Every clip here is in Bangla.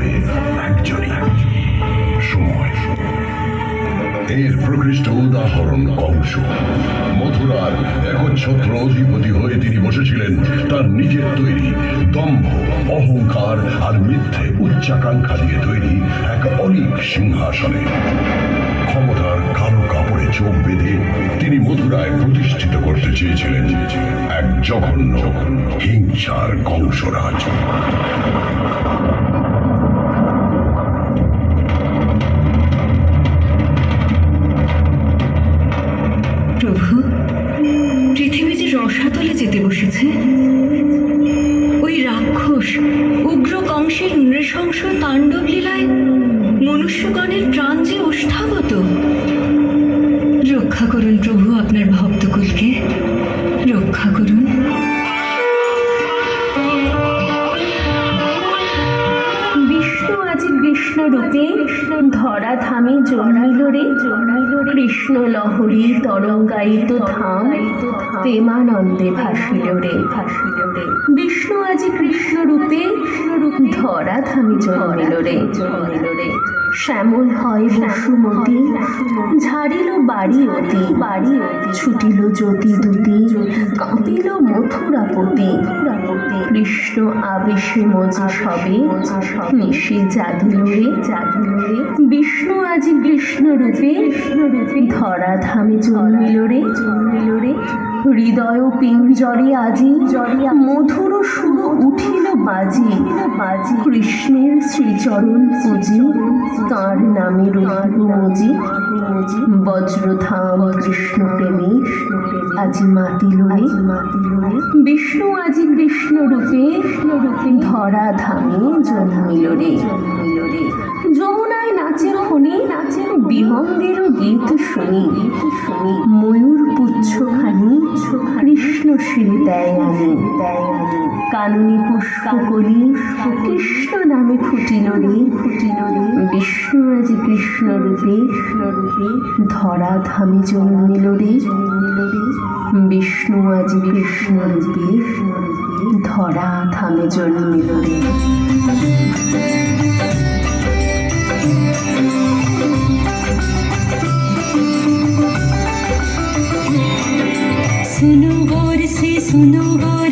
একজনই এর প্রকৃষ্ট উদাহরণ কংস মথুরার একচ্ছত্র অধিপতি হয়ে তিনি বসেছিলেন। তার নিজের তৈরি দম্ভ, অহংকার আর মিথ্যে উচ্চাকাঙ্ক্ষা দিয়ে তৈরি এক অলিক সিংহাসনে। ক্ষমতার কালো কাপড়ে চোখ বেঁধে তিনি মথুরায় প্রতিষ্ঠিত করতে চেয়েছিলেন। এক জঘন্য হিংসার কংসরাজ। বসেছে ওই রাক্ষস উগ্র কংসের নৃশংস তাণ্ডব লীলায় মনুষ্যগণের রূপে ধরা ধামে জন্মিল রে। জন্মিল কৃষ্ণ লহরী তরঙ্গায়িত ধাম প্রেমানন্দে ভাসিল রে। ভাসিল রে বিষ্ণু আজি কৃষ্ণ রূপে ধরা ধামে জন্মিল রে। জন্মিল রে। শ্যামল হয় বসুমতী ঝাড়িল বাড়ি অতি বাড়ি অতি। ছুটিল জ্যোতি দুতি কাঁপিল মথুরাপতি। কৃষ্ণ আবেশে মজে সবে মিশে জাগিল রে। জাগিল রে। বিষ্ণু আজি কৃষ্ণ রূপে। ধরা ধামে জন্মিল রে। জন্মিল রে। হৃদয় পিঞ্জরে আজি। জরিয়া মধুর উঠিল কৃষ্ণের শ্রীচরণ তার নামে রুজি বজ্রধাম কৃষ্ণ প্রেমী আজি মাতিল রে মাতিল রে বিষ্ণু আজি কৃষ্ণ রূপে ধরা ধামে জন্মিল রে। জন্মিল রে যমুনায় নাচের খনি নাচের বিহঙ্গের গীত শুনি। গীত শুনি ময়ূর পুচ্ছ খানি, কৃষ্ণ শ্রী দেয় আনি। দেয় আনি কাননি পুষ্পকলি কৃষ্ণ নামে ফুটিল রে। ফুটিল রে বিষ্ণু আজ কৃষ্ণ রূপে রূপে ধরা ধামে জন্মিল রে। জন্মিল রে বিষ্ণু আজ কৃষ্ণ রূপে ধরা ধামে জন্মিল রে। सुनो गौर से सुनो गौर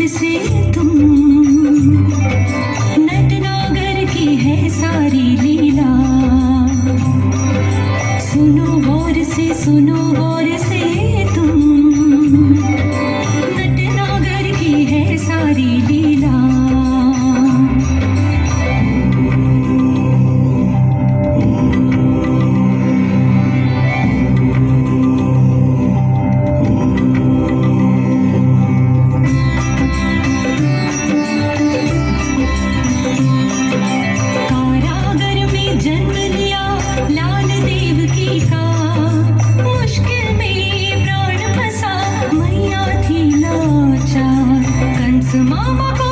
つままこ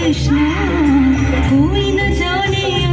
কৃষ্ণ কই না জানে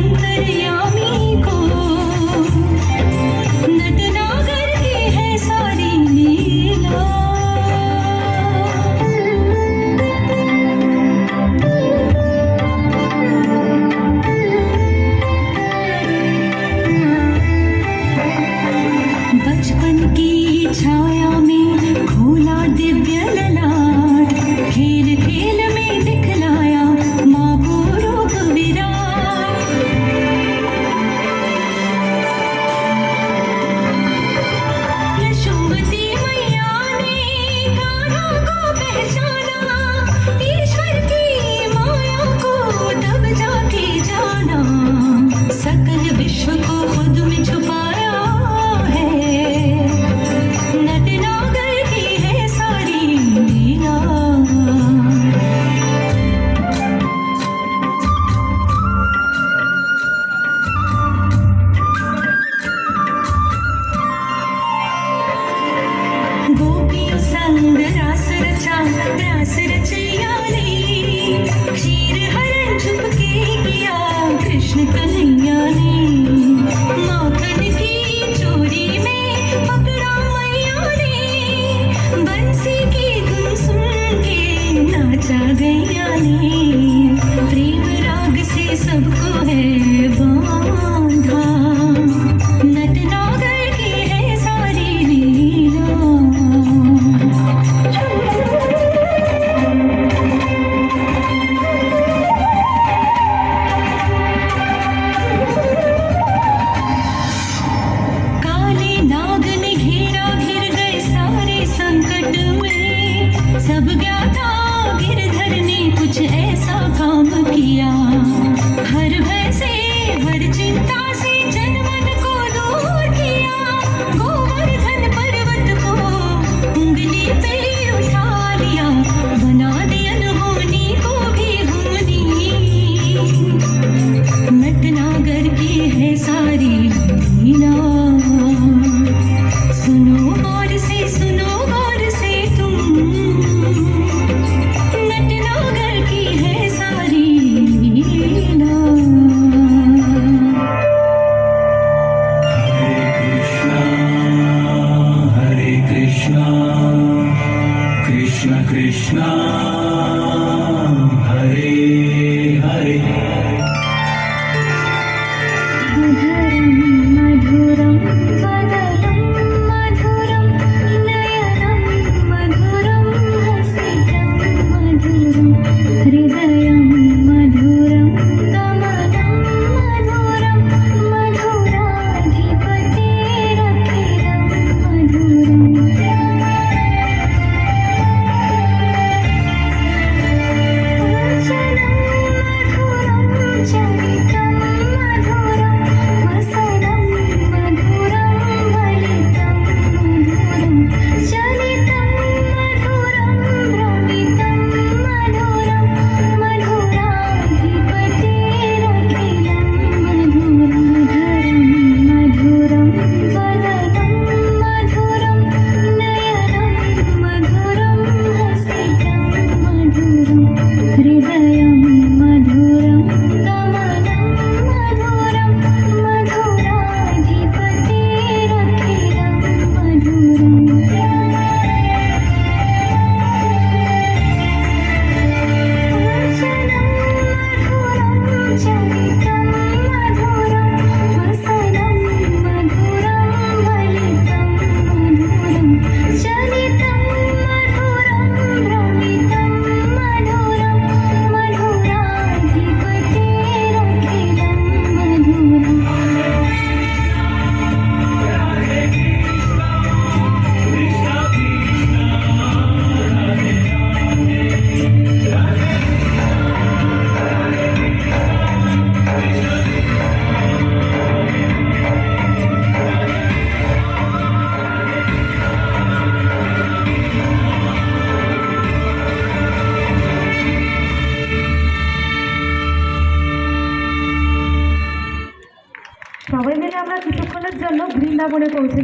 পৌঁছে